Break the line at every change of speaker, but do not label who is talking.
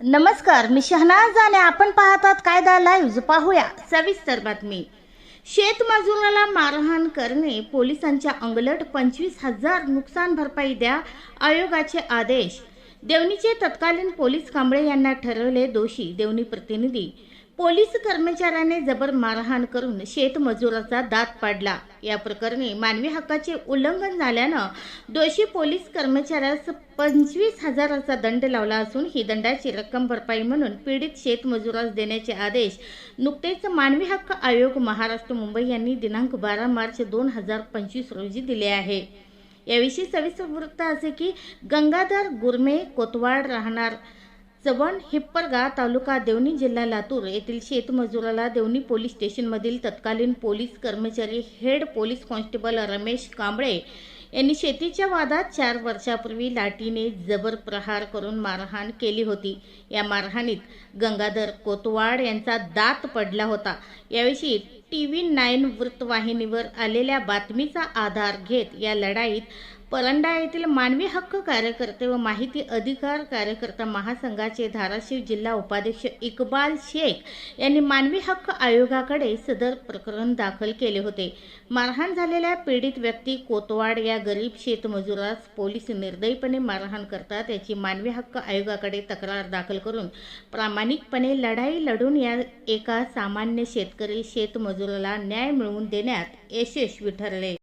नमस्कार मी शहनाज आणि आपण पाहतात कायदा लाईव्ह पाहूया सविस्तर बातमी. शेतमजुराला मारहाण करणे पोलिसांच्या अंगलट पंचवीस हजार नुकसान भरपाई द्या आयोगाचे आदेश. देवणीचे तत्कालीन पोलीस कांबळे यांना ठरवले दोषी देवणी प्रतिनिधी. पोलीस कर्मचाऱ्याने जबर मारहाण करून शेतमजुराचा दात पाडला. या प्रकरणी मानवी हक्काचे उल्लंघन झाल्यानं दोषी पोलीस कर्मचाऱ्यास पंचवीस हजाराचा दंड लावला असून ही दंडाची रक्कम भरपाई म्हणून पीडित शेतमजुरास देण्याचे आदेश नुकतेच मानवी हक्क आयोग महाराष्ट्र मुंबई यांनी दिनांक बारा मार्च दोन हजार पंचवीस रोजी दिले आहे. याविषयी सविस्तर वृत्त असे की गंगाधर गुरमे कोतवाड राहणार चवण हिप्परगा तालुका देवणी जिल्हा लातूर येथील शेतमजुराला देवणी पोलीस स्टेशनमधील तत्कालीन पोलीस कर्मचारी head police constable Ramesh Kamble यांनी शेतीच्या वादात चार वर्षापूर्वी लाठीने जबर प्रहार करून मारहाण केली होती. या मारहाणीत गंगाधर कोतवाड यांचा दात पडला होता. याविषयी टी व्ही नाईन वृत्तवाहिनीवर आलेल्या बातमीचा आधार घेत या लढाईत परंडा येथील मानवी हक्क कार्यकर्ते व माहिती अधिकार कार्यकर्ता महासंघाचे धाराशिव जिल्हा उपाध्यक्ष इकबाल शेख यांनी मानवी हक्क आयोगाकडे सदर प्रकरण दाखल केले होते. मारहाण झालेल्या पीडित व्यक्ती कोतवाड या गरीब शेतमजुरास पोलीस निर्दयीपणे मारहाण करतात याची मानवी हक्क आयोगाकडे तक्रार दाखल करून प्रामाणिकपणे लढाई लढून या एका सामान्य शेतकरी शेतमजूर मजुराला न्याय मिळवून देण्यात यशस्वी ठरले.